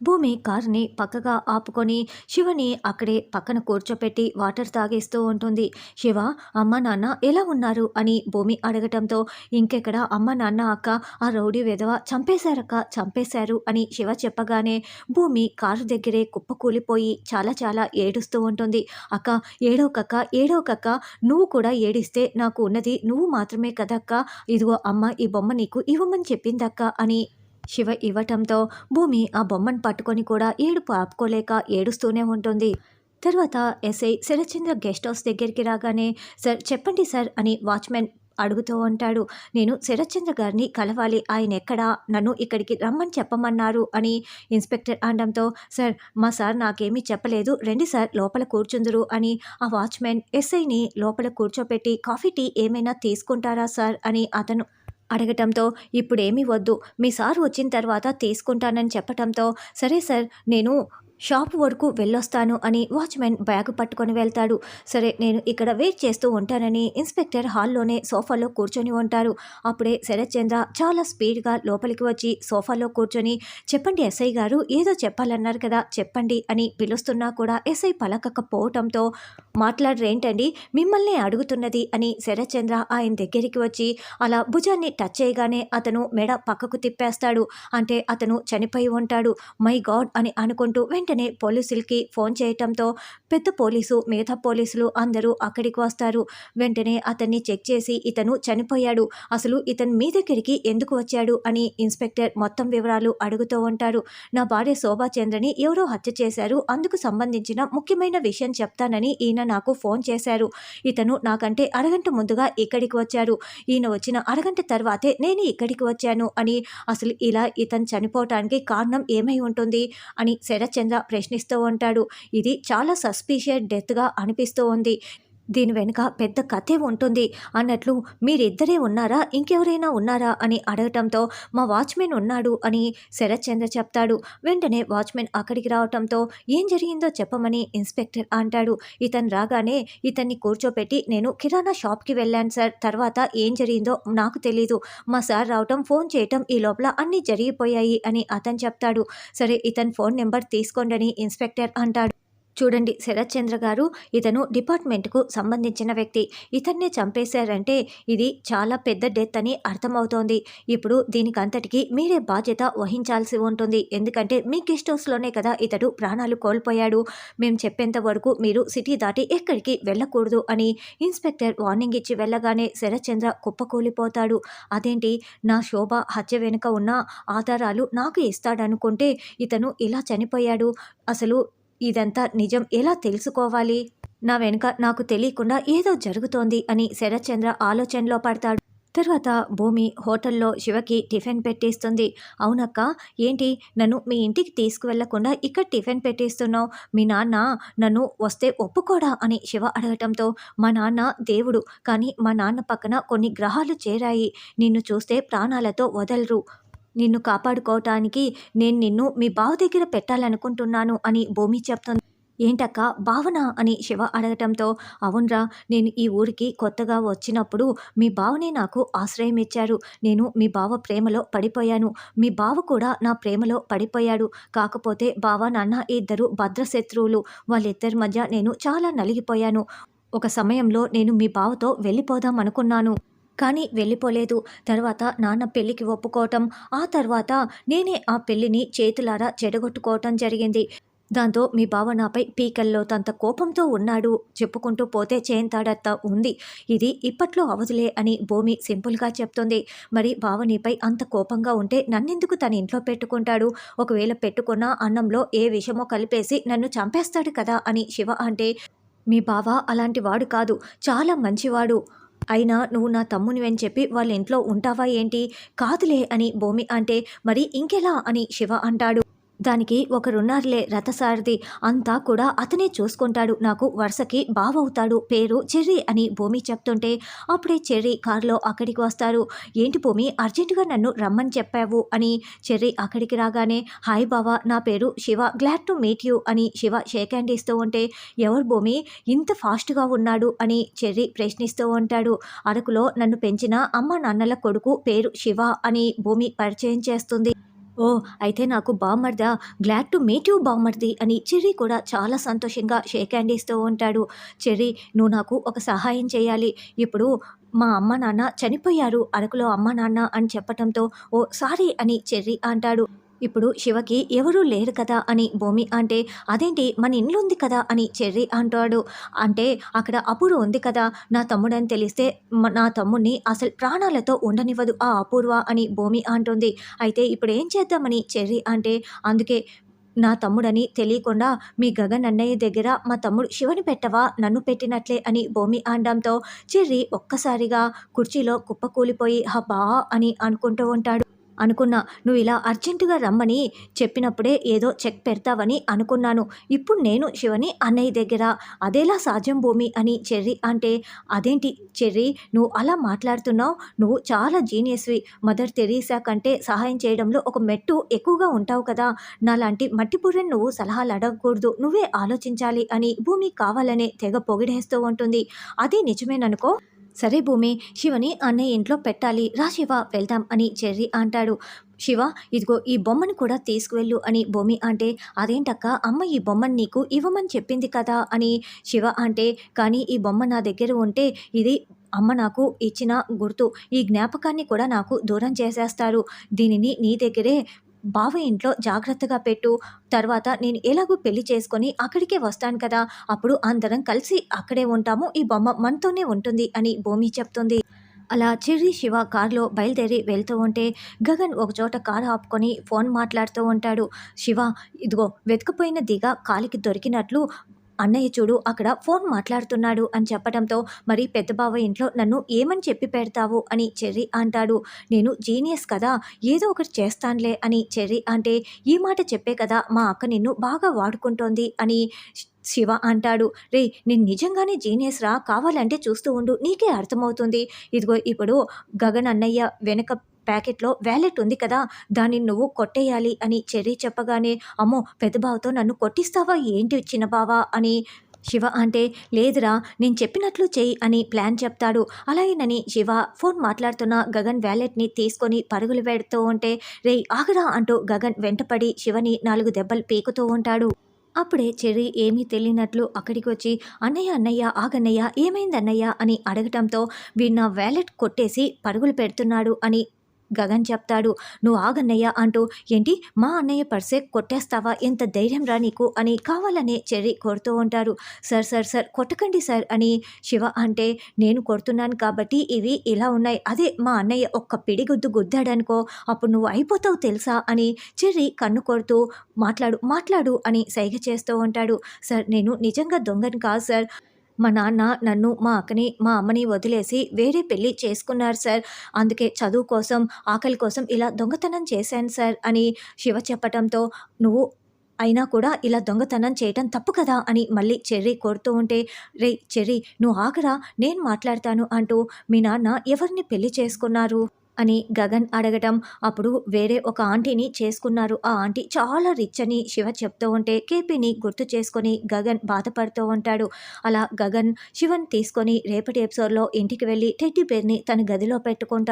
భూమి కారుని పక్కగా ఆపుకొని శివని అక్కడే పక్కన కూర్చోపెట్టి వాటర్ తాగేస్తూ ఉంటుంది. శివ అమ్మ నాన్న ఎలా ఉన్నారు? అని భూమి అడగటంతో ఇంకెక్కడ? అమ్మ నాన్న అక్క ఆ రౌడీ విధవ చంపేశారక్క చంపేశారు అని శివ చెప్పగానే భూమి కారు దగ్గరే కుప్పకూలిపోయి చాలా చాలా ఏడుస్తూ ఉంటుంది. అక్క ఏడో కక్క ఏడో కక్క నువ్వు కూడా ఏడిస్తే నాకు ఉన్నది నువ్వు మాత్రమే కదక్క? ఇదిగో అమ్మ ఈ బొమ్మ నీకు ఇవ్వమని చెప్పిందక్క అని శివ ఇవ్వటంతో భూమి ఆ బొమ్మను పట్టుకొని కూడా ఏడుపు ఆపుకోలేక ఏడుస్తూనే ఉంటుంది. తర్వాత ఎస్ఐ శరత్చంద్ర గెస్ట్ హౌస్ దగ్గరికి రాగానే సార్ చెప్పండి సార్ అని వాచ్మెన్ అడుగుతూ ఉంటాడు. నేను శరత్చంద్ర గారిని కలవాలి. ఆయన ఎక్కడా? నన్ను ఇక్కడికి రమ్మని చెప్పమన్నారు అని ఇన్స్పెక్టర్ అనడంతో సార్ మా సార్ నాకేమీ చెప్పలేదు. రండి సార్ లోపల కూర్చుందురు అని ఆ వాచ్మెన్ ఎస్ఐని లోపల కూర్చోపెట్టి కాఫీ టీ ఏమైనా తీసుకుంటారా సార్? అని అతను అడగటంతో ఇప్పుడేమీ వద్దు. మీ సార్ వచ్చిన తర్వాత తీసుకుంటానని చెప్పటంతో సరే సార్ నేను షాప్ వరకు వెళ్ళొస్తాను అని వాచ్మెన్ బ్యాగ్ పట్టుకొని వెళ్తాడు. సరే నేను ఇక్కడ వెయిట్ చేస్తూ ఉంటానని ఇన్స్పెక్టర్ హాల్లోనే సోఫాలో కూర్చొని ఉంటారు. అప్పుడే శరత్ చంద్ర చాలా స్పీడ్గా లోపలికి వచ్చి సోఫాలో కూర్చొని చెప్పండి ఎస్ఐ గారు ఏదో చెప్పాలన్నారు కదా చెప్పండి అని పిలుస్తున్నా కూడా ఎస్ఐ పలకకపోవటంతో మాట్లాడరేంటండి మిమ్మల్ని అడుగుతున్నది అని శరత్ చంద్ర ఆయన దగ్గరికి వచ్చి అలా భుజాన్ని టచ్ చేయగానే అతను మెడ పక్కకు తిప్పేస్తాడు. అంటే అతను చనిపోయి ఉంటాడు. మై గాడ్ అని అనుకుంటూ వెంటనే పోలీసులకి ఫోన్ చేయటంతో పెద్ద పోలీసు మిగతా పోలీసులు అందరూ అక్కడికి వస్తారు. వెంటనే అతన్ని చెక్ చేసి ఇతను చనిపోయాడు. అసలు ఇతను మీ దగ్గరికి ఎందుకు వచ్చాడు అని ఇన్స్పెక్టర్ మొత్తం వివరాలు అడుగుతూ ఉంటారు. నా భార్య శోభాచంద్రని ఎవరో హత్య చేశారు. అందుకు సంబంధించిన ముఖ్యమైన విషయం చెప్తానని ఈయన నాకు ఫోన్ చేశారు. ఇతను నాకంటే అరగంట ముందుగా ఇక్కడికి వచ్చారు. ఈయన వచ్చిన అరగంట తర్వాతే నేను ఇక్కడికి వచ్చాను అని అసలు ఇలా ఇతను చనిపోవటానికి కారణం ఏమై ఉంటుంది అని శరత్చంద్ర ప్రశ్నిస్తూ ఉంటాడు. ఇది చాలా సస్పీషియస్ డెత్గా అనిపిస్తూ ఉంది. దీని వెనుక పెద్ద కథే ఉంటుంది. అన్నట్లు మీరిద్దరే ఉన్నారా? ఇంకెవరైనా ఉన్నారా? అని అడగటంతో మా వాచ్మెన్ ఉన్నాడు అని శరత్చంద్ర చెప్తాడు. వెంటనే వాచ్మెన్ అక్కడికి రావటంతో ఏం జరిగిందో చెప్పమని ఇన్స్పెక్టర్ అంటాడు. ఇతను రాగానే ఇతన్ని కూర్చోపెట్టి నేను కిరాణా షాప్కి వెళ్ళాను సార్. తర్వాత ఏం జరిగిందో నాకు తెలీదు. మా సార్ రావటం ఫోన్ చేయటం ఈ లోపల అన్నీ జరిగిపోయాయి అని అతను చెప్తాడు. సరే ఇతని ఫోన్ నెంబర్ తీసుకోండి ఇన్స్పెక్టర్ అంటాడు. చూడండి శరత్ చంద్ర గారు ఇతను డిపార్ట్మెంట్కు సంబంధించిన వ్యక్తి. ఇతన్ని చంపేశారంటే ఇది చాలా పెద్ద డెత్ అని అర్థమవుతోంది. ఇప్పుడు దీనికంతటికి మీరే బాధ్యత వహించాల్సి ఉంటుంది. ఎందుకంటే మీ గెస్ట్ హౌస్లోనే కదా ఇతడు ప్రాణాలు కోల్పోయాడు. మేము చెప్పేంత వరకు మీరు సిటీ దాటి ఎక్కడికి వెళ్ళకూడదు అని ఇన్స్పెక్టర్ వార్నింగ్ ఇచ్చి వెళ్ళగానే శరత్చంద్ర కుప్పకూలిపోతాడు. అదేంటి? నా శోభ హత్య వెనుక ఉన్న ఆధారాలు నాకు ఇస్తాడనుకుంటే ఇతను ఇలా చనిపోయాడు. అసలు ఇదంతా నిజం ఎలా తెలుసుకోవాలి? నా వెనుక నాకు తెలియకుండా ఏదో జరుగుతోంది అని శరత్చంద్ర ఆలోచనలో పడతాడు. తర్వాత భూమి హోటల్లో శివకి టిఫిన్ పెట్టేస్తుంది. అవునక్క ఏంటి? నన్ను మీ ఇంటికి తీసుకువెళ్ళకుండా ఇక్కడ టిఫిన్ పెట్టేస్తున్నావు? మీ నాన్న నన్ను వస్తే ఒప్పుకోడా? అని శివ అడగటంతో మా నాన్న దేవుడు కానీ మా నాన్న పక్కన కొన్ని గ్రహాలు చేరాయి. నిన్ను చూస్తే ప్రాణాలతో వదలరు. నిన్ను కాపాడుకోవటానికి నేను నిన్ను మీ బావ దగ్గర పెట్టాలనుకుంటున్నాను అని భూమి చెప్తుంది. ఏంటక్క భావన అని శివ అడగటంతో అవునరా నేను ఈ ఊరికి కొత్తగా వచ్చినప్పుడు మీ బావనే నాకు ఆశ్రయం ఇచ్చారు. నేను మీ బావ ప్రేమలో పడిపోయాను. మీ బావ కూడా నా ప్రేమలో పడిపోయాడు. కాకపోతే బావ నాన్న ఇద్దరు భద్రశత్రువులు. వాళ్ళిద్దరి మధ్య నేను చాలా నలిగిపోయాను. ఒక సమయంలో నేను మీ బావతో వెళ్ళిపోదాం అనుకున్నాను. కానీ వెళ్ళిపోలేదు. తర్వాత నాన్న పెళ్ళికి ఒప్పుకోవటం ఆ తర్వాత నేనే ఆ పెళ్ళిని చేతులారా చెడగొట్టుకోవటం జరిగింది. దాంతో మీ బావ నాపై పీకల్లో తంత కోపంతో ఉన్నాడు. చెప్పుకుంటూ పోతే చేయంతాడత్త ఉంది. ఇది ఇప్పట్లో అవదులే అని భూమి సింపుల్గా చెప్తుంది. మరి బావ నీపై అంత కోపంగా ఉంటే నన్నెందుకు తన ఇంట్లో పెట్టుకుంటాడు? ఒకవేళ పెట్టుకున్న అన్నంలో ఏ విషమో కలిపేసి నన్ను చంపేస్తాడు కదా అని శివ అంటే మీ బావ అలాంటి వాడు కాదు. చాలా మంచివాడు. అయినా నువ్వు నా తమ్మునివని చెప్పి వాళ్ళ ఇంట్లో ఉంటావా ఏంటి? కాదులే అని భూమి అంటే మరి ఇంకెలా అని శివ అంటాడు. దానికి ఒకరున్నారులే రథసారథి. అంతా కూడా అతనే చూసుకుంటాడు. నాకు వరుసకి బావవుతాడు. పేరు చెర్రీ అని భూమి చెప్తుంటే అప్పుడే చెర్రీ కారులో అక్కడికి వస్తారు. ఏంటి భూమి అర్జెంటుగా నన్ను రమ్మని చెప్పావు అని చెర్రీ అక్కడికి రాగానే హాయ్ బావా నా పేరు Shiva glad to meet you అని శివ షేక్ హ్యాండ్ ఇస్తూ ఉంటే ఎవరు భూమి ఇంత ఫాస్ట్గా ఉన్నాడు అని చెర్రీ ప్రశ్నిస్తూ ఉంటాడు. అరకులో నన్ను పెంచిన అమ్మ నాన్నల కొడుకు పేరు శివ అని భూమి పరిచయం చేస్తుంది. ఓ అయితే నాకు బామ్మర్దా గ్లాడ్ టు మీట్ యూ బామ్మర్ది అని చెర్రీ కూడా చాలా సంతోషంగా షేక్ హ్యాండ్ ఇస్తూ ఉంటాడు. చెర్రీ నువ్వు నాకు ఒక సహాయం చేయాలి. ఇప్పుడు మా అమ్మ నాన్న చనిపోయారు అరకులో అమ్మ నాన్న అని చెప్పటంతో ఓ సారీ అని చెర్రీ అంటాడు. ఇప్పుడు శివకి ఎవరూ లేరు కదా అని భూమి అంటే అదేంటి మన ఇంట్లో ఉంది కదా అని చెర్రీ అంటాడు. అంటే అక్కడ అపూర్వ ఉంది కదా నా తమ్ముడని తెలిస్తే నా తమ్ముడిని అసలు ప్రాణాలతో ఉండనివ్వదు ఆ అపూర్వ అని భూమి అంటుంది. అయితే ఇప్పుడు ఏం చేద్దామని చెర్రీ అంటే అందుకే నా తమ్ముడని తెలియకుండా మీ గగన్ అన్నయ్య దగ్గర మా తమ్ముడు శివని పెట్టవా నన్ను పెట్టినట్లే అని భూమి అనడంతో చెర్రీ ఒక్కసారిగా కుర్చీలో కుప్పకూలిపోయి హబా అని అనుకుంటూ ఉంటాడు. అనుకున్నా. నువ్వు ఇలా అర్జెంటుగా రమ్మని చెప్పినప్పుడే ఏదో చెక్ పెడతావని అనుకున్నాను. ఇప్పుడు నేను శివని అన్నయ్య దగ్గర. అదేలా సాధ్యం భూమి అని చెర్రీ అంటే అదేంటి చెర్రీ? నువ్వు అలా మాట్లాడుతున్నావు? నువ్వు చాలా జీనియస్వి. మదర్ తెరీసా కంటే సహాయం చేయడంలో ఒక మెట్టు ఎక్కువగా ఉంటావు కదా. నాలాంటి మట్టిపుర్రెని నువ్వు సలహాలు అడగకూడదు. నువ్వే ఆలోచించాలి అని భూమి కావాలనే తెగ పొగిడేస్తూ ఉంటుంది. అది నిజమేననుకో. సరే భూమి శివని అన్నయ్య ఇంట్లో పెట్టాలి రా శివ వెళ్దాం అని చెర్రీ అంటాడు. శివ ఇదిగో ఈ బొమ్మను కూడా తీసుకువెళ్ళు అని భూమి అంటే అదేంటక్క అమ్మ ఈ బొమ్మను నీకు ఇవ్వమని చెప్పింది కదా అని శివ అంటే కానీ ఈ బొమ్మ నా దగ్గర ఉంటే ఇది అమ్మ నాకు ఇచ్చిన గుర్తు ఈ జ్ఞాపకాన్ని కూడా నాకు దూరం చేసేస్తారు. దీనిని నీ దగ్గరే బావ ఇంట్లో జాగ్రత్తగా పెట్టు. తర్వాత నేను ఎలాగో పెళ్ళి చేసుకొని అక్కడికే వస్తాను కదా. అప్పుడు అందరం కలిసి అక్కడే ఉంటాము. ఈ బొమ్మ మనతోనే ఉంటుంది అని భూమి చెప్తుంది. అలా చిర్రి శివ కారులో బయలుదేరి వెళ్తూ ఉంటే గగన్ ఒకచోట కారు ఆపుకొని ఫోన్ మాట్లాడుతూ ఉంటాడు. శివ ఇదిగో వెతుకుపోయిన దిగ కాలికి దొరికినట్లు అన్నయ్య చూడు అక్కడ ఫోన్ మాట్లాడుతున్నాడు అని చెప్పడంతో మరి పెద్ద బావ ఇంట్లో నన్ను ఏమని చెప్పి పెడతావు? అని చెర్రీ అంటాడు. నేను జీనియస్ కదా ఏదో ఒకటి చేస్తానులే అని చెర్రీ అంటే ఈ మాట చెప్పే కదా మా అక్క నిన్ను బాగా వాడుకుంటోంది అని శివ అంటాడు. రే నేను నిజంగానే జీనియస్ రా కావాలంటే చూస్తూ ఉండు నీకే అర్థమవుతుంది. ఇదిగో ఇప్పుడు గగన్ అన్నయ్య వెనక ప్యాకెట్లో వ్యాలెట్ ఉంది కదా దాన్ని నువ్వు కొట్టేయాలి అని చెర్రీ చెప్పగానే అమ్మో పెద్ద బావతో నన్ను కొట్టిస్తావా ఏంటి చిన్న బావా అని శివ అంటే లేదురా నేను చెప్పినట్లు చెయ్యి అని ప్లాన్ చెప్తాడు. అలాగేనని శివ ఫోన్ మాట్లాడుతున్న గగన్ వ్యాలెట్ని తీసుకొని పరుగులు పెడుతూ ఉంటే రేయ్ ఆగరా అంటూ గగన్ వెంటపడి శివని నాలుగు దెబ్బలు పీకుతూ ఉంటాడు. అప్పుడే చెర్రీ ఏమీ తెలియనట్లు అక్కడికి వచ్చి అన్నయ్య అన్నయ్య ఆగన్నయ్య ఏమైంది అన్నయ్య? అని అడగటంతో వీడు నా వ్యాలెట్ కొట్టేసి పరుగులు పెడుతున్నాడు అని గగన్ చెప్తాడు. నువ్వు ఆగన్నయ్య అంటూ ఏంటి మా అన్నయ్య పర్సే కొట్టేస్తావా? ఎంత ధైర్యం రా నీకు అని కావాలనే చెర్రీ కొడుతూ ఉంటారు సార్ సార్ సార్ కొట్టకండి సార్ అని శివ అంటే నేను కొడుతున్నాను కాబట్టి ఇవి ఇలా ఉన్నాయి. అదే మా అన్నయ్య ఒక్క పిడిగుద్దు గుద్దాడనుకో అప్పుడు నువ్వు అయిపోతావు తెలుసా? అని చెర్రీ కన్ను కొడుతూ మాట్లాడు మాట్లాడు అని సైగ చేస్తూ ఉంటాడు. సార్ నేను నిజంగా దొంగను కాదు సార్. మా నాన్న నన్ను మా అక్కని మా అమ్మని వదిలేసి వేరే పెళ్ళి చేసుకున్నారు సార్. అందుకే చదువు కోసం ఆకలి కోసం ఇలా దొంగతనం చేశాను సార్ అని శివ చెప్పటంతో నువ్వు అయినా కూడా ఇలా దొంగతనం చేయటం తప్పు కదా అని మళ్ళీ చెర్రీ కోరుతూ ఉంటే రే చెర్రీ నువ్వు ఆగరా నేను మాట్లాడతాను అంటూ మీ నాన్న ఎవరిని పెళ్ళి చేసుకున్నారు? అని గగన్ అడగటం. అప్పుడు వేరే ఒక ఆంటీని చేసుకున్నారు. ఆ ఆంటీ చాలా రిచ్ అని శివ చెప్తూ ఉంటే కేపీని గుర్తు చేసుకొని గగన్ బాధపడుతూ ఉంటాడు. అలా గగన్ శివన్ తీసుకొని రేపటి ఎపిసోడ్లో ఇంటికి వెళ్ళి టెడ్డీ బేర్ని తన గదిలో పెట్టుకుంటాడు.